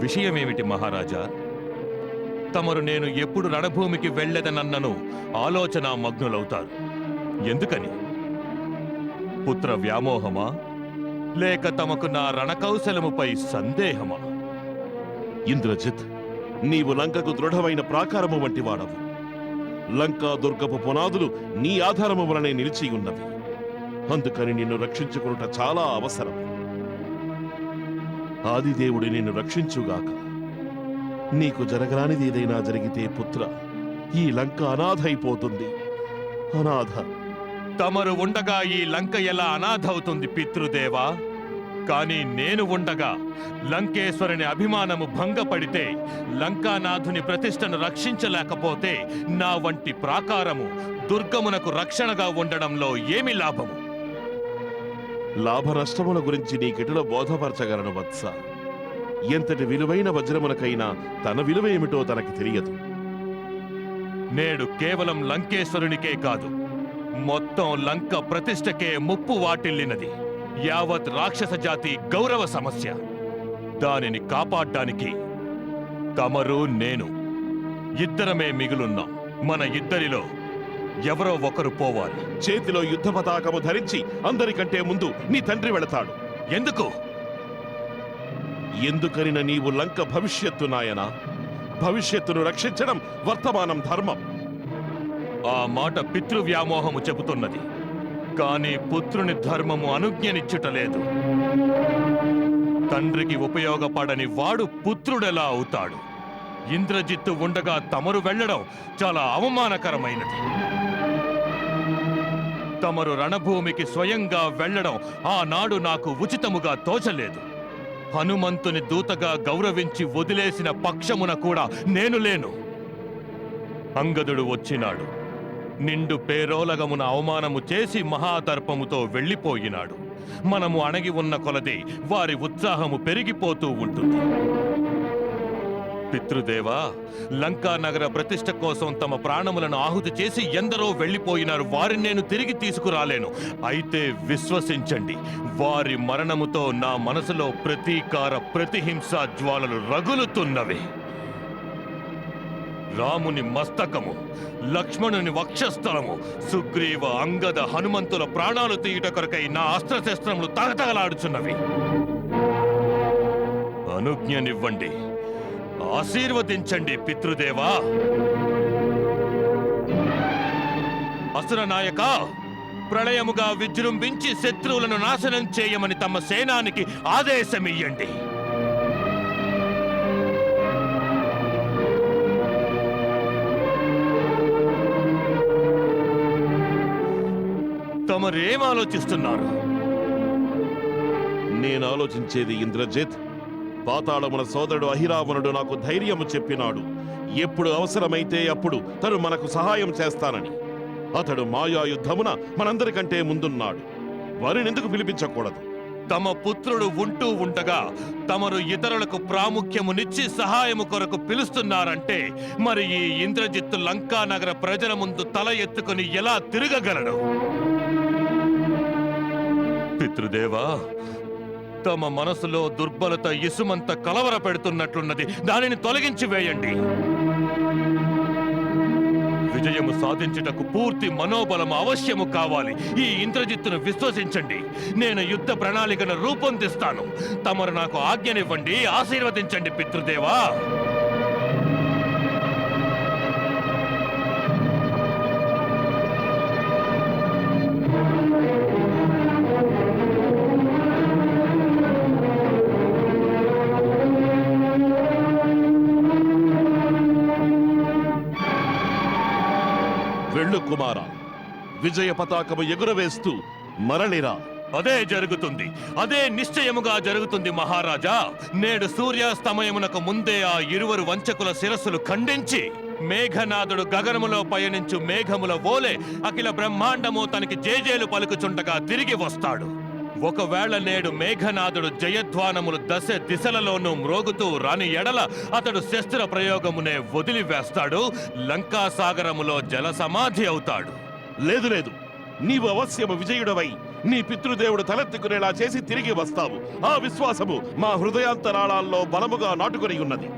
విషయమేమిటి మహారాజా? తమరు నేను ఎప్పుడు రణభూమికి వెళ్ళెదనన్నను ఆలోచన మగ్నులవుతారు. ఎందుకని? పుత్ర వ్యామోహమా? లేక తమకు నా రణకౌశలముపై సందేహమా? ఇంద్రజిత్ నీవు లంకకు దృఢమైన ప్రాకారము వంటి వాడవు. లంకా దుర్గపు పునాదులు నీ ఆధారము వలనే నిలిచి ఉన్నవి. అందుకని నిన్ను రక్షించుకునుట చాలా అవసరం ఆదిదేవుడి నిన్ను రక్షించుగాక. నీకు జరగరానిది ఏదైనా జరిగితే పుత్ర ఈ లంక అనాథైపోతుంది. అయిపోతుంది అనాథ. తమరు ఉండగా ఈ లంక ఎలా అనాథవుతుంది పితృదేవా? కాని నేను ఉండగా లంకేశ్వరుని అభిమానము భంగపడితే లంకానాథుని ప్రతిష్టను రక్షించలేకపోతే నా వంటి ప్రాకారము దుర్గమునకు రక్షణగా ఉండడంలో ఏమి లాభము? లాభనష్టముల గురించి నీకెటుల బోధపరచగలను వత్స. ఎంతటి విలువైన వజ్రమునకైనా తన విలువ ఏమిటో తనకి తెలియదు. నేడు కేవలం లంకేశ్వరునికే కాదు మొత్తం లంక ప్రతిష్టకే ముప్పు వాటిల్లినది. యావత్ రాక్షస జాతి గౌరవ సమస్య. దానిని కాపాడ్డానికి తమరు నేను ఇద్దరమే మిగులున్నాం. మన ఇద్దరిలో ఎవరో ఒకరు పోవాలి. చేతిలో యుద్ధ పతాకము ధరించి అందరికంటే ముందు నీ తండ్రి వెళతాడు. ఎందుకు? ఎందుకనిన నీవు లంక భవిష్యత్తు నాయనా? భవిష్యత్తును రక్షించడం వర్తమానం ధర్మం. ఆ మాట పితృవ్యామోహము చెబుతున్నది. కాని పుత్రుని ధర్మము అనుజ్ఞనిచ్చుటలేదు తండ్రికి ఉపయోగపడని వాడు పుత్రుడెలా అవుతాడు? ఇంద్రజిత్తు ఉండగా తమరు వెళ్ళడం చాలా అవమానకరమైనది. తమరు రణభూమికి స్వయంగా వెళ్ళడం ఆనాడు నాకు ఉచితముగా తోచలేదు. హనుమంతుని దూతగా గౌరవించి వదిలేసిన పక్షమున కూడా నేను లేను. అంగదుడు వచ్చినాడు. నిండు పేరోలగమున అవమానము చేసి మహాదర్పముతో వెళ్ళిపోయినాడు. మనము అణగి ఉన్న కొలది వారి ఉత్సాహము పెరిగిపోతూ ఉంటుంది. పితృదేవా లంకా నగర ప్రతిష్ట కోసం తమ ప్రాణములను ఆహుతి చేసి ఎందరో వెళ్ళిపోయినారు. వారిని నేను తిరిగి తీసుకురాలేను. అయితే విశ్వసించండి. వారి మరణముతో నా మనసులో ప్రతీకార ప్రతిహింస జ్వాలలు రగులుతున్నవి. రాముని మస్తకము లక్ష్మణుని వక్షస్థలము సుగ్రీవ అంగద హనుమంతుల ప్రాణాలు తీయుట కొరకై నా అస్త్రశస్త్రములు తగతగలాడుచున్నవి. అనుజ్ఞనివ్వండి. ఆశీర్వదించండి పితృదేవా. అసుర నాయక ప్రళయముగా విజృంభించి శత్రువులను నాశనం చేయమని తమ సేనానికి ఆదేశమియ్యండి. తమరేం ఆలోచిస్తున్నారు? నేను ఆలోచించేది ఇంద్రజిత్. పాతాళమున సోదరుడు అహిరావణుడు నాకు ధైర్యము చెప్పినాడు. ఎప్పుడు అవసరమైతే అప్పుడు తను మనకు సహాయం చేస్తానని. అతడు మాయా యుద్ధమున మనందరికంటే ముందున్నాడు. వారినెందుకు పిలిపించకూడదు? తమ పుత్రుడు ఉంటూ ఉండగా తమరు ఇతరులకు ప్రాముఖ్యమునిచ్చి సహాయము కొరకు పిలుస్తున్నారంటే మరి ఈ ఇంద్రజిత్తు లంకా నగర ప్రజల ముందు తల ఎత్తుకుని ఎలా తిరగగలడు? పితృదేవా తమ మనసులో దుర్బలత ఇసుమంత కలవర పెడుతున్నట్లున్నది. దానిని తొలగించి వేయండి. విజయము సాధించుటకు పూర్తి మనోబలము అవశ్యము కావాలి. ఈ ఇంద్రజిత్తును విశ్వసించండి. నేను యుద్ధ ప్రణాళికను రూపొందిస్తాను. తమరు నాకు ఆజ్ఞనివ్వండి ఆశీర్వదించండి పితృదేవా. విజయ పతాకము ఎగురవేస్తూ మరలిరా. అదే జరుగుతుంది. అదే నిశ్చయముగా జరుగుతుంది మహారాజా. నేడు సూర్యాస్తమయమునకు ముందే ఆ ఇరువురు వంచకుల శిరస్సులు ఖండించి మేఘనాథుడు గగనములో పయనించు మేఘముల ఓలే అఖిల బ్రహ్మాండము తనకి జేజేలు పలుకుచుండగా తిరిగి వస్తాడు. ఒకవేళ నేడు మేఘనాథుడు జయధ్వానములు దశ దిశలలోనూ మ్రోగుతూ రాని ఎడల అతడు శస్త్ర ప్రయోగమునే వదిలివేస్తాడు. లంకాసాగరములో జల సమాధి అవుతాడు. లేదు లేదు. నీవు అవశ్యము విజయుడవై నీ పితృదేవుడు తలెత్తుకునేలా చేసి తిరిగి వస్తావు. ఆ విశ్వాసము మా హృదయాంతరాళాల్లో బలముగా నాటుకుని ఉన్నది.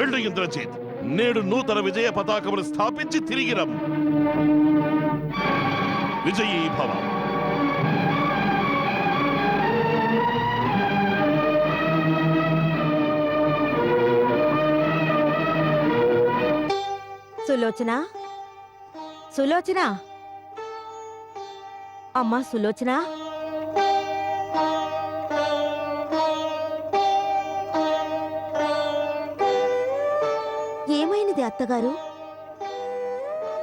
వెళ్ళు ఇంద్రజిత్. నేడు నూతన విజయ పతాకమును స్థాపించి తిరిగి రమ్ము. విజయీ భవ. సులోచన? సులోచన? అమ్మా సులోచన? ఏమైనది అత్తగారు?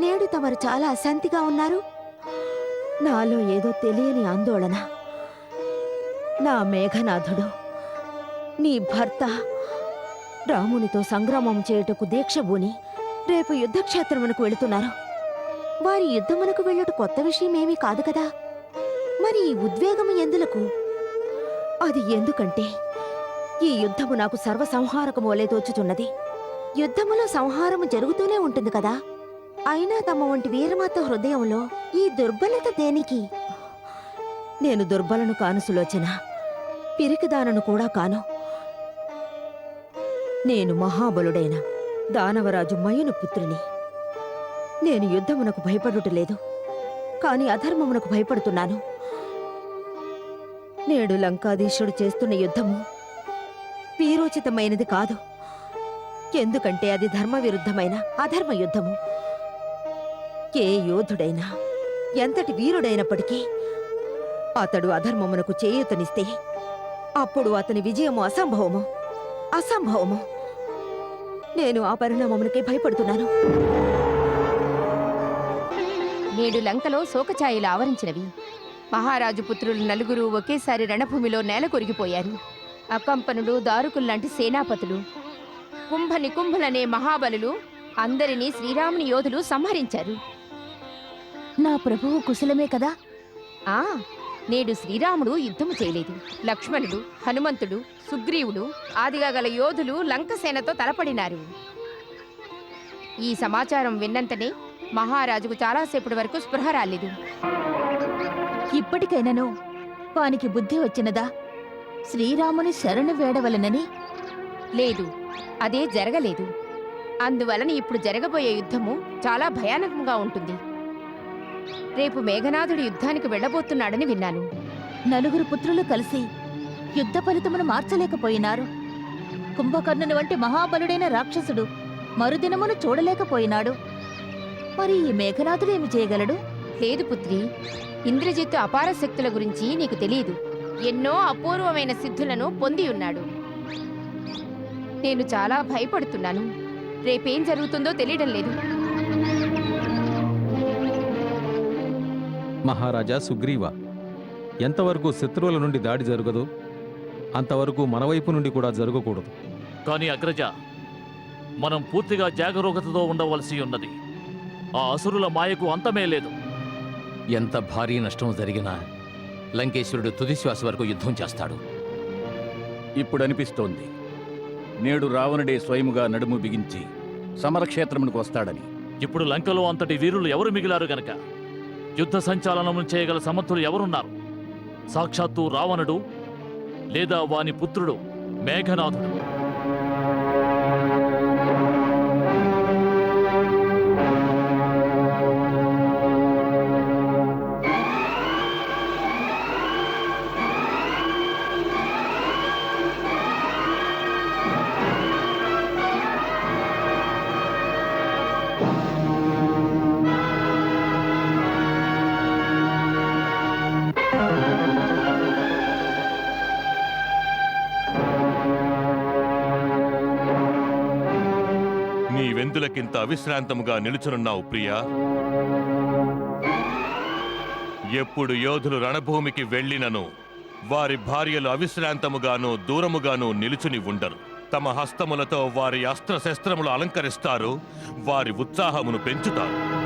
నేడు తమరు చాలా అశాంతిగా ఉన్నారు. నాలో ఏదో తెలియని ఆందోళన. నా మేఘనాథుడు నీ భర్త రామునితో సంగ్రామం చేయుటకు దీక్ష బూని రేపు యుద్ధక్షేత్రమునకు వెళుతున్నారు. వారి యుద్ధమునకు వెళ్ళట కొత్త విషయం ఏమీ కాదు కదా? మరి ఈ ఉద్వేగం ఎందులకు? అది ఎందుకంటే ఈ యుద్ధము నాకు సర్వసంహారకము వలె తోచుచున్నది యుద్ధములో సంహారము జరుగుతూనే ఉంటుంది కదా. అయినా తమ వంటి వీరమాత హృదయంలో ఈ దుర్బలత దేనికి? నేను దుర్బలను కాను సులోచన. పిరికిదానను కూడా కాను. నేను మహాబలుడైన దానవరాజు మయును పుత్రుని. నేను యుద్ధమునకు భయపడుటలేదు. కాని అధర్మమునకు భయపడుతున్నాను. నేడు లంకాధీశుడు చేస్తున్న యుద్ధము వీరోచితమైనది కాదు. ఎందుకంటే అది ధర్మ విరుద్ధమైన అధర్మ యుద్ధము. ఏ యోధుడైనా ఎంతటి వీరుడైనప్పటికీ అతడు అధర్మమునకు చేయూతనిస్తే అప్పుడు అతని విజయము అసంభవము. అసంభవము. నేను ఆ పరిణామమునకే భయపడుతున్నాను. నేడు లంకలో శోకఛాయలు ఆవరించినవి. మహారాజు పుత్రులు నలుగురు ఒకేసారి రణభూమిలో నేల కొరిగిపోయారు. అకంపనులు దారుకుల్లాంటి సేనాపతులు కుంభ నికుంభలనే మహాబలులు అందరినీ శ్రీరాముని యోధులు సంహరించారు. నా ప్రభువు కుశలమే కదా? ఆ నేడు శ్రీరాముడు యుద్ధము చేయలేదు. లక్ష్మణుడు హనుమంతుడు సుగ్రీవుడు ఆదిగా గల యోధులు లంకసేనతో తలపడినారు. ఈ సమాచారం విన్నంతనే మహారాజుకు చాలాసేపటి వరకు స్పృహ రాలేదు. ఇప్పటికైనను వానికి బుద్ధి వచ్చినదా? శ్రీరాముని శరణు వేడవలనని? లేదు అదే జరగలేదు. అందువలన ఇప్పుడు జరగబోయే యుద్ధము చాలా భయానకంగా ఉంటుంది. రేపు మేఘనాథుడు యుద్ధానికి వెళ్ళబోతున్నాడని విన్నాను. నలుగురు పుత్రులు కలిసి యుద్ధ ఫలితమును మార్చలేకపోయినారు. కుంభకర్ణుని వంటి మహాబలుడైన రాక్షసుడు మరుదినమును చూడలేకపోయినాడు. మరి ఈ మేఘనాథుడు ఏమి చేయగలడు? లేదు పుత్రి ఇంద్రజిత్తు అపార శక్తుల గురించి నీకు తెలియదు. ఎన్నో అపూర్వమైన సిద్ధులను పొంది ఉన్నాడు నేను చాలా భయపడుతున్నాను. రేపేం జరుగుతుందో తెలియడం లేదు. మహారాజా సుగ్రీవ ఎంతవరకు శత్రువుల నుండి దాడి జరగదో అంతవరకు మన వైపు నుండి కూడా జరగకూడదు. కానీ అగ్రజ మనం పూర్తిగా జాగరూకతతో ఉండవలసి ఉన్నది. ఆ అసురుల మాయకు అంతమే లేదు. ఎంత భారీ నష్టం జరిగినా లంకేశ్వరుడు తుది శ్వాస వరకు యుద్ధం చేస్తాడు. ఇప్పుడు అనిపిస్తోంది నేడు రావణుడే స్వయముగా నడుము బిగించి సమరక్షేత్రమునకు వస్తాడని. ఇప్పుడు లంకలో అంతటి వీరులు ఎవరు మిగిలారు గనక? యుద్ధ సంచాలనం చేయగల సమర్థులు ఎవరున్నారు? సాక్షాత్తు రావణుడు లేదా వాని పుత్రుడు మేఘనాథుడు. నీ అవిశ్రాంతముగా నిలుచునున్నావు ప్రియా. ఎప్పుడు యోధులు రణభూమికి వెళ్ళినను వారి భార్యలు అవిశ్రాంతముగాను దూరముగాను నిలుచుని ఉండరు. తమ హస్తములతో వారి అస్త్రశస్త్రములు అలంకరిస్తారు వారి ఉత్సాహమును పెంచుతారు.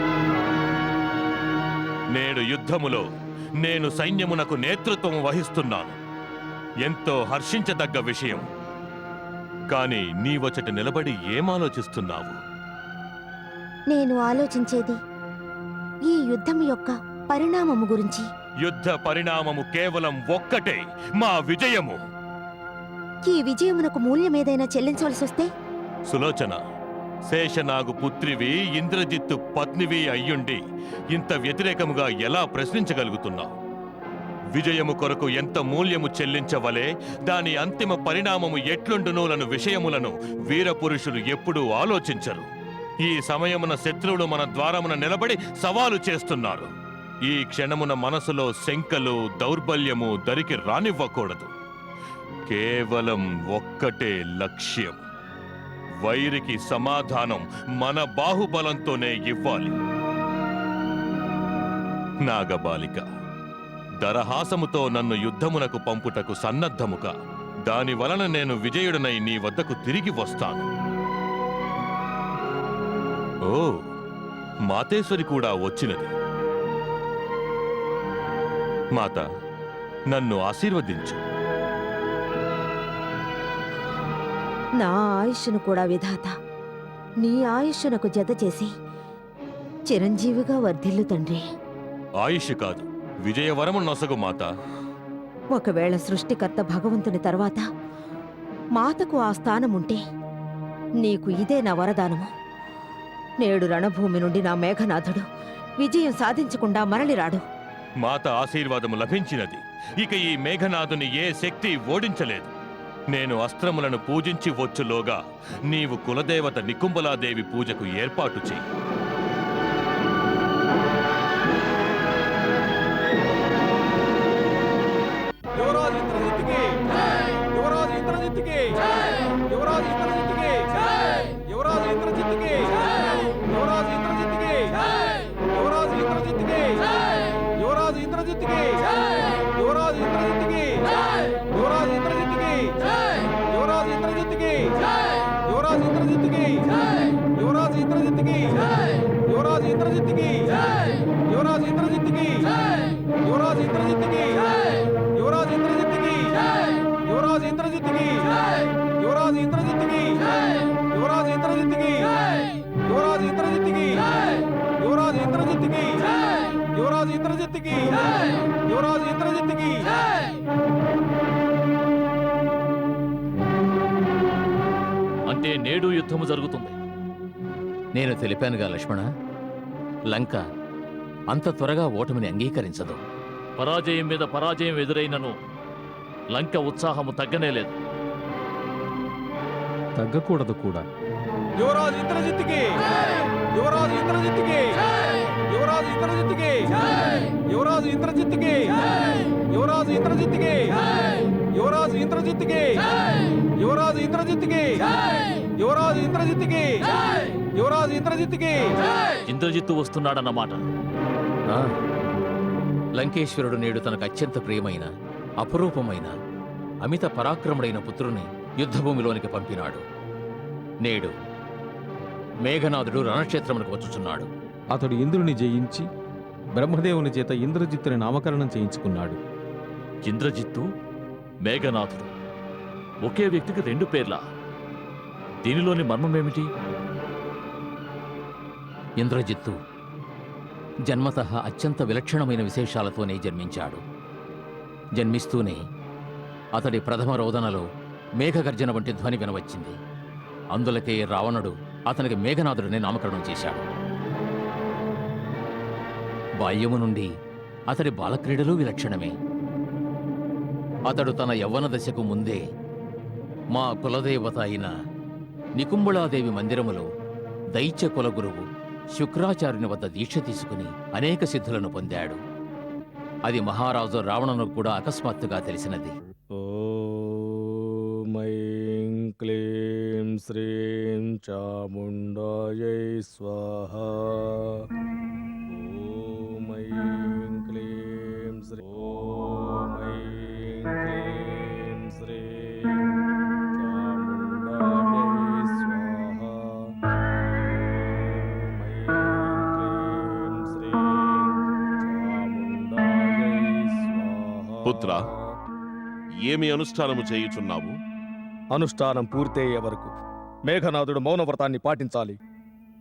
నేడు యుద్ధములో నేను సైన్యమునకు నేతృత్వం వహిస్తున్నాను. ఎంతో హర్షించదగ్గ విషయం. కాని నీవచట నిలబడి ఏమాలోచిస్తున్నావు? నేను ఆలోచించేది ఈ యుద్ధం యొక్క పరిణామము గురించి. యుద్ధ పరిణామము కేవలం ఒక్కటే మా విజయము. ఈ విజయమునకు మూల్యమేదైనా చెల్లించవలసి వస్తే? సులోచన శేషనాగు పుత్రివి ఇంద్రజిత్తు పత్నివి అయ్యుండి ఇంత వ్యతిరేకముగా ఎలా ప్రశ్నించగలుగుతున్నావు? విజయము కొరకు ఎంత మూల్యము చెల్లించవలే? దాని అంతిమ పరిణామము ఎట్లుండునులను విషయములను వీరపురుషులు ఎప్పుడూ ఆలోచించరు. ఈ సమయమున శత్రువులు మన ద్వారమున నిలబడి సవాలు చేస్తున్నారు. ఈ క్షణమున మనసులో శంకలు దౌర్బల్యము దరికి రానివ్వకూడదు. కేవలం ఒక్కటే లక్ష్యం వైరికి సమాధానం మన బాహుబలంతోనే ఇవ్వాలి. నాగబాలిక దరహాసముతో నన్ను యుద్ధమునకు పంపుటకు సన్నద్ధముగా దాని వలన నేను విజయుడనై నీ వద్దకు తిరిగి వస్తాను. ఓ మాతేశ్వరి కూడా వచ్చినది. మాత నన్ను ఆశీర్వదించు. నా ఆయుష్ను కూడా విధాత. నీ ఆయుష్నకు జత చేసి చిరంజీవిగా వర్ధిల్లు తండ్రి. ఆయుష్ కాదు విజయవరము నొసగు మాత. ఒకవేళ సృష్టికర్త భగవంతుని తర్వాత మాతకు ఆ స్థానం ఉంటే నీకు ఇదే నా వరదానము. నేడు రణభూమి నుండి నా మేఘనాథుడు. విజయం సాధించకుండా మరలిరాడు. మాత ఆశీర్వాదము లభించినది. ఇక ఈ మేఘనాథుని ఏ శక్తి ఓడించలేదు. నేను అస్త్రములను పూజించి వచ్చులోగా నీవు కులదేవత నికుంబలాదేవి పూజకు ఏర్పాటు చెయ్యి లంక అంత త్వరగా ఓటమిని అంగీకరించదు. పరాజయం మీద పరాజయం ఎదురైనను లంక ఉత్సాహము తగ్గనేలేదు తగ్గకూడదు కూడా. యువరాజు ఇంద్రజిత్తుకి! యువరాజు ఇంద్రజిత్తుకి! యువరాజు ఇంద్రజిత్తుకి! యువరాజు ఇంద్రజిత్తుకి! యువరాజు ఇంద్రజిత్తుకి! యువరాజు ఇంద్రజిత్తుకి! యువరాజు ఇంద్రజిత్తుకి! యువరాజు ఇంద్రజిత్తుకి! యువరాజు ఇంద్రజిత్తుకి ఇంద్రజిత్తు వస్తున్నాడన్నమాట ఆ, లంకేశ్వరుడు నేడు తనకు అత్యంత ప్రియమైన అపురూపమైన అమిత పరాక్రముడైన పుత్రుని యుద్ధభూమిలోనికి పంపినాడు. నేడు మేఘనాథుడు రణక్షేత్రమునకు వచ్చుచున్నాడు. అతడు ఇంద్రుని జయించి బ్రహ్మదేవుని చేత ఇంద్రజిత్తుని నామకరణం చేయించుకున్నాడు. ఇంద్రజిత్తు మేఘనాథుడు. ఒకే వ్యక్తికి రెండు పేర్ల? దీనిలోని మర్మమేమిటి? ఇంద్రజిత్తు. జన్మత అత్యంత విలక్షణమైన విశేషాలతోనే జన్మించాడు. జన్మిస్తూనే అతడి ప్రథమ రోదనలో మేఘగర్జన వంటి ధ్వని వినవచ్చింది. అందులకే రావణుడు అతనికి మేఘనాథుడిని నామకరణం చేశాడు. బాల్యము నుండి అతడి బాలక్రీడలు విలక్షణమే. అతడు తన యవ్వన దశకు ముందే మా కులదేవత అయిన నికుంబుళాదేవి మందిరములో దైత్య కులగురువు శుక్రాచార్యుని వద్ద దీక్ష తీసుకుని అనేక సిద్ధులను పొందాడు. అది మహారాజు రావణను కూడా అకస్మాత్తుగా తెలిసినది. ఓం క్లీం శ్రీం చాముండాయై స్వాహ. ఏమి అనుష్ఠానము చేయుచున్నావు? అనుష్ఠానం పూర్తయ్యే వరకు మేఘనాథుడు మౌనవ్రతాన్ని పాటించాలి.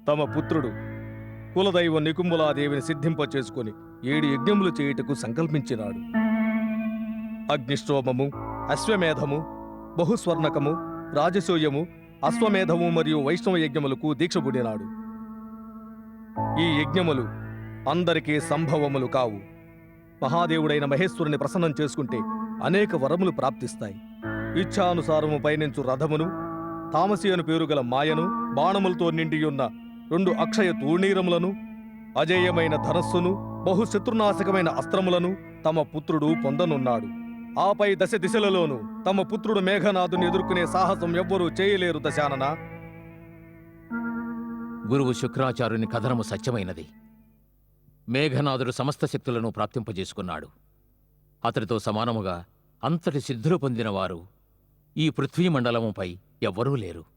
తమ పుత్రుడు కులదైవ నికుంబులాదేవిని సిద్ధింపచేసుకొని ఏడు యజ్ఞములు చేయుటకు సంకల్పించినాడు. అగ్నిష్టోమము అశ్వమేధము బహుస్వర్ణకము రాజసూయము అశ్వమేధము మరియు వైష్ణవ యజ్ఞములకు దీక్షబుడినాడు ఈ యజ్ఞములు అందరికీ సంభవములు కావు. మహాదేవుడైన మహేశ్వరుని ప్రసన్నం చేసుకుంటే అనేక వరములు ప్రాప్తిస్తాయి. ఇచ్ఛానుసారము పయనించు రథమును తామసి అను పేరు గల మాయను బాణములతో నిండియున్న రెండు అక్షయ తూణీరములను అజేయమైన ధనస్సును బహుశత్రునాశకమైన అస్త్రములను తమ పుత్రుడు పొందనున్నాడు. ఆపై దశ దిశలలోనూ తమ పుత్రుడు మేఘనాథుని ఎదుర్కొనే సాహసం ఎవ్వరూ చేయలేరు దశానన. గురువు శుక్రాచార్యుని కథనము సత్యమైనది. మేఘనాథుడు సమస్త శక్తులను ప్రాప్తింపజేసుకున్నాడు. అతడితో సమానముగా అంతటి సిద్ధులు పొందినవారు ఈ పృథ్వీమండలముపై ఎవ్వరూ లేరు.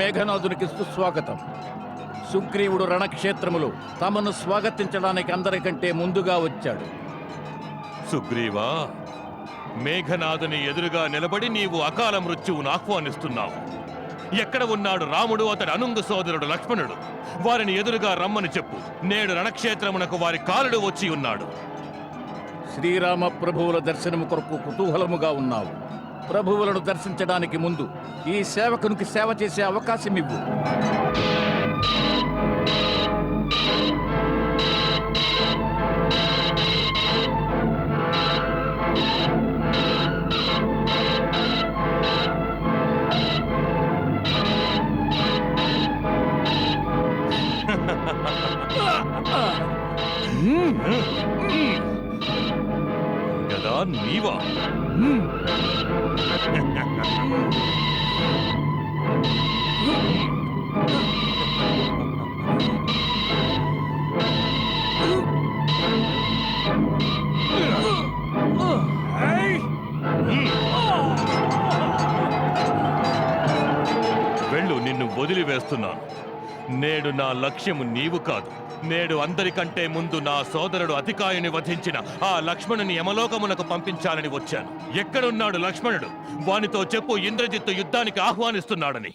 మేఘనాథునికి సుస్వాగతం. సుగ్రీవుడు రణక్షేత్రములో తమను స్వాగతించడానికి అందరికంటే ముందుగా వచ్చాడు. సుగ్రీవా మేఘనాథుని ఎదురుగా నిలబడి నీవు అకాల మృత్యువును ఆహ్వానిస్తున్నావు. ఎక్కడ ఉన్నాడు రాముడు? అతడి అనుంగు సోదరుడు లక్ష్మణుడు. వారిని ఎదురుగా రమ్మని చెప్పు. నేడు రణక్షేత్రమునకు వారి కాలుడు వచ్చి ఉన్నాడు. శ్రీరామ ప్రభువుల దర్శనము కొరకు కుతూహలముగా ఉన్నావు. ప్రభువులను దర్శించడానికి ముందు ఈ సేవకునికి సేవ చేసే అవకాశం ఇవ్వు. కదా నీవా? వెళ్ళు నిన్ను వదిలివేస్తున్నాను. నేడు నా లక్ష్యము నీవు కాదు. నేడు అందరికంటే ముందు నా సోదరుడు అతికాయుని వధించిన ఆ లక్ష్మణుని యమలోకమునకు పంపించాలని వచ్చాను. ఎక్కడున్నాడు లక్ష్మణుడు? వానితో చెప్పు ఇంద్రజిత్తు యుద్ధానికి ఆహ్వానిస్తున్నాడని.